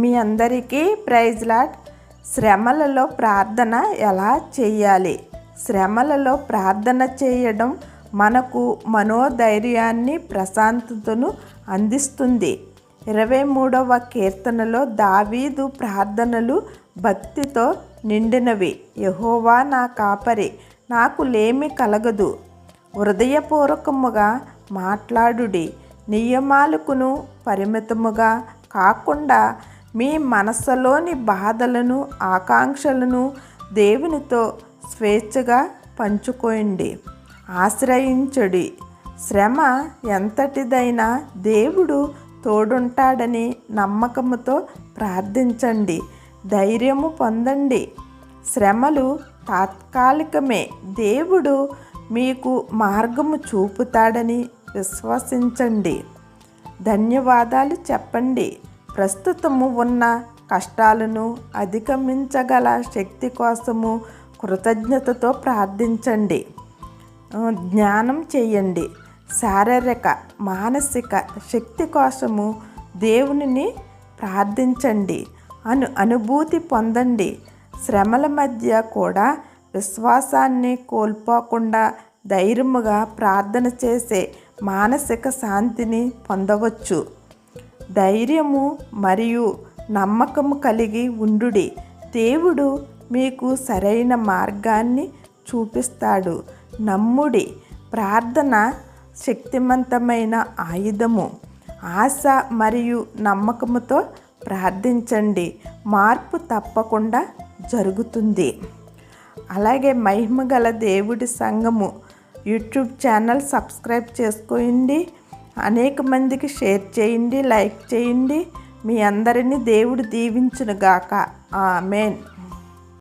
మీ అందరికీ praise lot శ్రమలలో ప్రార్థన ఎలా చేయాలి శ్రమలలో ప్రార్థన చేయడం మనకు మనోధైర్యాన్ని ప్రశాంతతను అందిస్తుంది. ఇరవై మూడవ కీర్తనలో దావీదు ప్రార్థనలు భక్తితో నిండినవి. యహోవా నా కాపరి నాకు లేమి కలగదు. హృదయపూర్వకముగా మాట్లాడుడి. నియమాలకును పరిమితముగా కాకుండా మీ మనస్సులోని బాధలను ఆకాంక్షలను దేవునితో స్వేచ్ఛగా పంచుకోండి. ఆశ్రయించుడి. శ్రమ ఎంతటిదైనా దేవుడు తోడుంటాడని నమ్మకముతో ప్రార్థించండి. ధైర్యము పొందండి. శ్రమలు తాత్కాలికమే. దేవుడు మీకు మార్గము చూపుతాడని విశ్వసించండి. ధన్యవాదాలు చెప్పండి. ప్రస్తుతము ఉన్న కష్టాలను అధిగమించగల శక్తి కోసము కృతజ్ఞతతో ప్రార్థించండి. జ్ఞానం చేయండి. శారీరక మానసిక శక్తి కోసము దేవునిని ప్రార్థించండి. అను అనుభూతి పొందండి. శ్రమల మధ్య కూడా విశ్వాసాన్ని కోల్పోకుండా ధైర్యముగా ప్రార్థన చేసే మానసిక శాంతిని పొందవచ్చు. ధైర్యము మరియు నమ్మకము కలిగి ఉండుడి. దేవుడు మీకు సరైన మార్గాన్ని చూపిస్తాడు. నమ్ముడి. ప్రార్థన శక్తివంతమైన ఆయుధము. ఆశ మరియు నమ్మకముతో ప్రార్థించండి. మార్పు తప్పకుండా జరుగుతుంది. అలాగే మహిమగల దేవుడి సంఘము యూట్యూబ్ ఛానల్ సబ్స్క్రైబ్ చేసుకోండి. అనేక మందికి షేర్ చేయండి లైక్ చేయండి. మీ అందరినీ దేవుడు దీవించునుగాక. ఆమెన్.